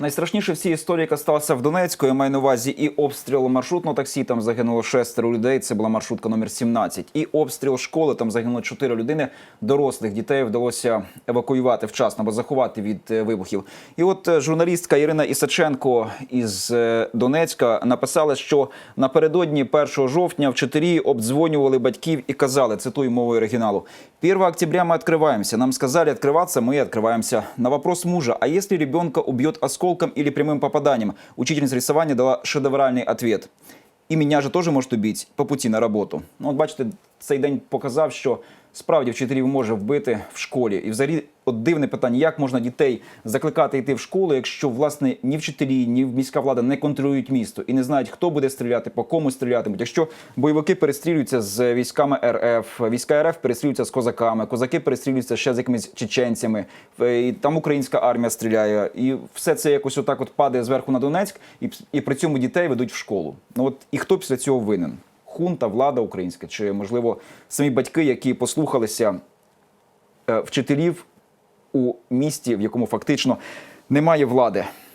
Найстрашніше в цій історії, яка сталася в Донецьку, я маю на увазі і обстріл маршрутного таксі. Там загинуло шестеро людей. Це була маршрутка номер 17. І обстріл школи. Там загинуло чотири людини. Дорослих дітей вдалося евакуювати вчасно або заховати від е, вибухів. І от е, журналістка Ірина Ісаченко із е, Донецька написала, що напередодні 1 жовтня вчителі обдзвонювали батьків і казали, цитую мовою оригіналу: 1 октября мы открываемся. Нам сказали открываться, мы и открываемся. На вопрос мужа, а если ребенка убьет осколком или прямым попаданием, учительница рисования дала шедевральный ответ. І мене же теж можуть убити по пути на роботу. Ну, от бачите, цей день показав, що справді вчителів може вбити в школі. І взагалі, от дивне питання, як можна дітей закликати йти в школу, якщо власне ні вчителі, ні міська влада не контролюють місто і не знають, хто буде стріляти, по кому стрілятимуть. Якщо бойовики перестрілюються з військами РФ, війська РФ перестрілюються з козаками, козаки перестрілюються ще з якимись чеченцями, е, і там українська армія стріляє, і все це якось отак от падає зверху на Донецьк, і, і при цьому дітей ведуть в школу. Ну от і хто після цього винен? Хунта, влада українська, чи можливо самі батьки, які послухалися е, вчителів у місті, в якому фактично немає влади.